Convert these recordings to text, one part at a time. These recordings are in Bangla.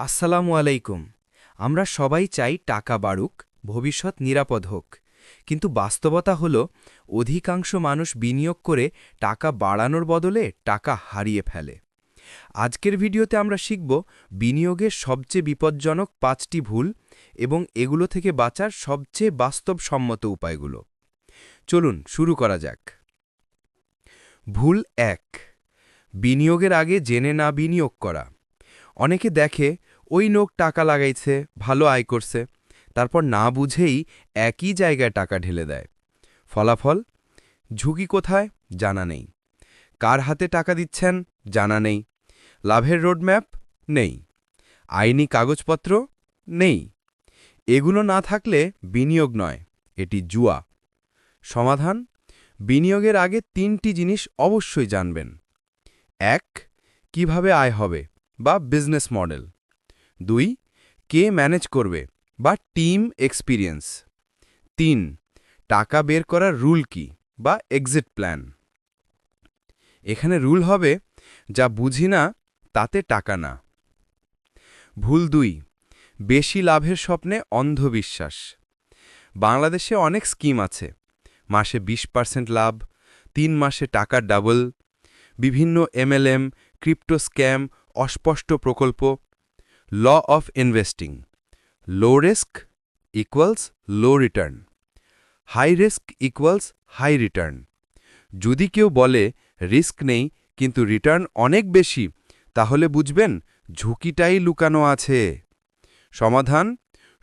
আসসালামু আলাইকুম। আমরা সবাই চাই টাকা বাড়ুক, ভবিষ্যৎ নিরাপদ হোক। কিন্তু বাস্তবতা হল, অধিকাংশ মানুষ বিনিয়োগ করে টাকা বাড়ানোর বদলে টাকা হারিয়ে ফেলে। আজকের ভিডিওতে আমরা শিখব বিনিয়োগের সবচেয়ে বিপজ্জনক পাঁচটি ভুল এবং এগুলো থেকে বাঁচার সবচেয়ে বাস্তবসম্মত উপায়গুলো। চলুন, শুরু করা যাক। ভুল এক। বিনিয়োগের আগে জেনে না বিনিয়োগ করা। অনেকে দেখে ওই লোক টাকা লাগাইছে, ভালো আয় করছে। তারপর না বুঝেই একই জায়গায় টাকা ঢেলে দেয়। ফলাফল? ঝুঁকি কোথায়? জানা নেই। কার হাতে টাকা দিচ্ছেন? জানা নেই। লাভের রোডম্যাপ? নেই। আইনি কাগজপত্র? নেই। এগুলো না থাকলে বিনিয়োগ নয়, এটি জুয়া। সমাধান? বিনিয়োগের আগে তিনটি জিনিস অবশ্যই জানবেন। এক, কীভাবে আয় হবে বা বিজনেস মডেল? দুই, কে ম্যানেজ করবে বা টিম এক্সপিরিয়েন্স। তিন, টাকা বের করার রুল কি বা এক্সিট প্ল্যান। এখানে রুল হবে, যা বুঝি না, তাতে টাকা না। ভুল দুই, বেশি লাভের স্বপ্নে অন্ধবিশ্বাস। বাংলাদেশে অনেক স্কিম আছে, মাসে ২০ পার্সেন্ট লাভ, তিন মাসে টাকা ডাবল, বিভিন্ন এমএলএম, ক্রিপ্টো স্ক্যাম, অস্পষ্ট প্রকল্প law of investing, low risk equals low return, high risk equals high return. যদি কেউ বলে, রিস্ক নেই, কিন্তু রিটার্ন অনেক বেশি, তাহলে বুঝবেন ঝুঁকিটাই লুকানো আছে। সমাধান,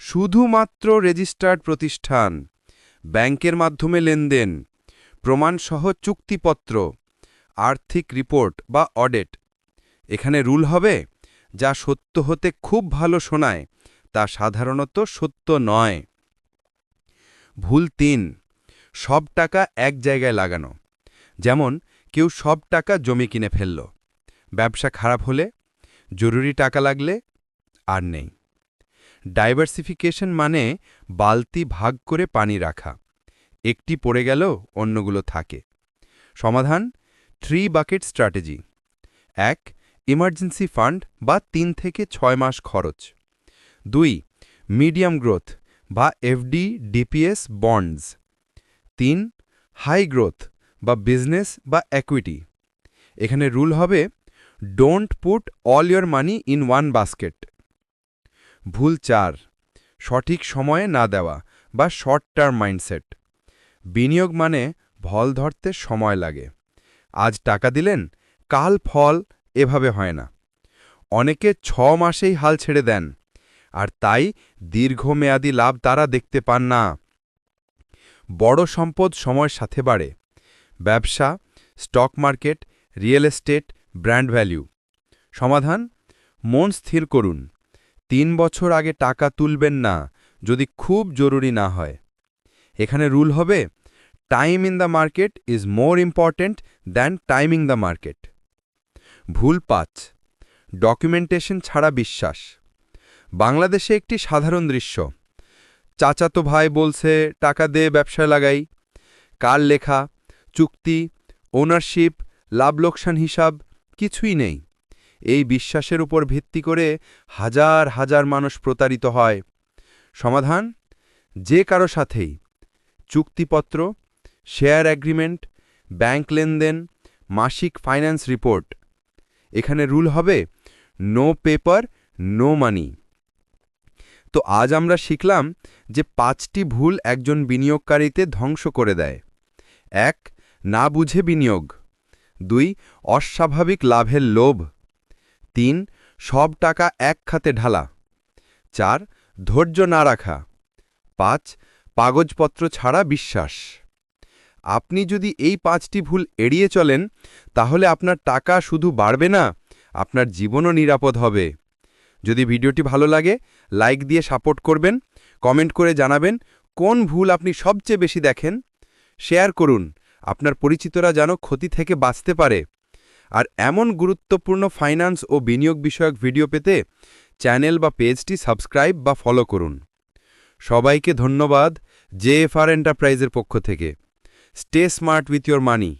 শুধুমাত্র রেজিস্টার্ড প্রতিষ্ঠান, ব্যাংকের মাধ্যমে লেনদেন, প্রমাণসহ চুক্তিপত্র, আর্থিক রিপোর্ট বা অডেট। এখানে রুল হবে যা সত্য হতে খুব ভালো শোনায়, তা সাধারণত সত্য নয়। ভুল তিন, সব টাকা এক জায়গায় লাগানো। যেমন, কেউ সব টাকা জমি কিনে ফেলল। ব্যবসা খারাপ হলে, জরুরি টাকা লাগলে আর নেই। ডাইভার্সিফিকেশন মানে বালতি ভাগ করে পানি রাখা। একটি পড়ে গেল, অন্যগুলো থাকে। সমাধান থ্রি বাকেট স্ট্র্যাটেজি এক ইমার্জেন্সি ফান্ড বা তিন থেকে ছয় মাস খরচ। দুই মিডিয়াম গ্রোথ বা এফডি ডিপিএস বন্ডস তিন হাই গ্রোথ বা বিজনেস বা একুইটি এখানে রুল হবে don't put all your money in one basket ভুল চার, সঠিক সময়ে না দেওয়া বা শর্ট টার্ম মাইন্ডসেট বিনিয়োগ মানে ভল ধরতে সময় লাগে। আজ টাকা দিলেন, কাল ফল এভাবে হয় না। অনেকে ছ মাসেই হাল ছেড়ে দেন, আর তাই দীর্ঘমেয়াদী লাভ তারা দেখতে পান না। বড় সম্পদ সময়ের সাথে বাড়ে। ব্যবসা, stock market, real estate, brand value. সমাধান? মন স্থির করুন। তিন বছর আগে টাকা তুলবেন না, যদি খুব জরুরি না হয়। এখানে রুল হবে time in the market is more important than timing the market ভুল পাঁচ ডকুমেন্টেশন ছাড়া বিশ্বাস। বাংলাদেশে একটি সাধারণ দৃশ্য। চাচাতো ভাই বলছে, টাকা দে ব্যবসায় লাগাই। কার লেখা? চুক্তি ওনারশিপ লাভ লোকসান হিসাব, কিছুই নেই। এই বিশ্বাসের উপর ভিত্তি করে হাজার হাজার মানুষ প্রতারিত হয়। সমাধান? যে কারও সাথেই। চুক্তিপত্র শেয়ার অ্যাগ্রিমেন্ট ব্যাংক লেনদেন, মাসিক ফাইন্যান্স রিপোর্ট এখানে রুল হবে নো পেপার, নো মানি। তো আজ আমরা শিখলাম যে পাঁচটি ভুল একজন বিনিয়োগকারীতে ধ্বংস করে দেয়। এক, না বুঝে বিনিয়োগ। দুই, অস্বাভাবিক লাভের লোভ। তিন, সব টাকা এক খাতে ঢালা। চার, ধৈর্য না রাখা। পাঁচ, কাগজপত্র ছাড়া বিশ্বাস। আপনি যদি এই পাঁচটি ভুল এড়িয়ে চলেন, তাহলে আপনার টাকা শুধু বাড়বে না, আপনার জীবনও নিরাপদ হবে। যদি ভিডিওটি ভালো লাগে, লাইক দিয়ে সাপোর্ট করবেন, কমেন্ট করে জানাবেন কোন ভুল আপনি সবচেয়ে বেশি দেখেন। শেয়ার করুন, আপনার পরিচিতরা যেন ক্ষতি থেকে বাঁচতে পারে। আর এমন গুরুত্বপূর্ণ ফাইন্যান্স ও বিনিয়োগ বিষয়ক ভিডিও পেতে চ্যানেল বা পেজটি সাবস্ক্রাইব বা ফলো করুন। সবাইকে ধন্যবাদ জেএফআর এন্টারপ্রাইজের পক্ষ থেকে। Stay smart with your money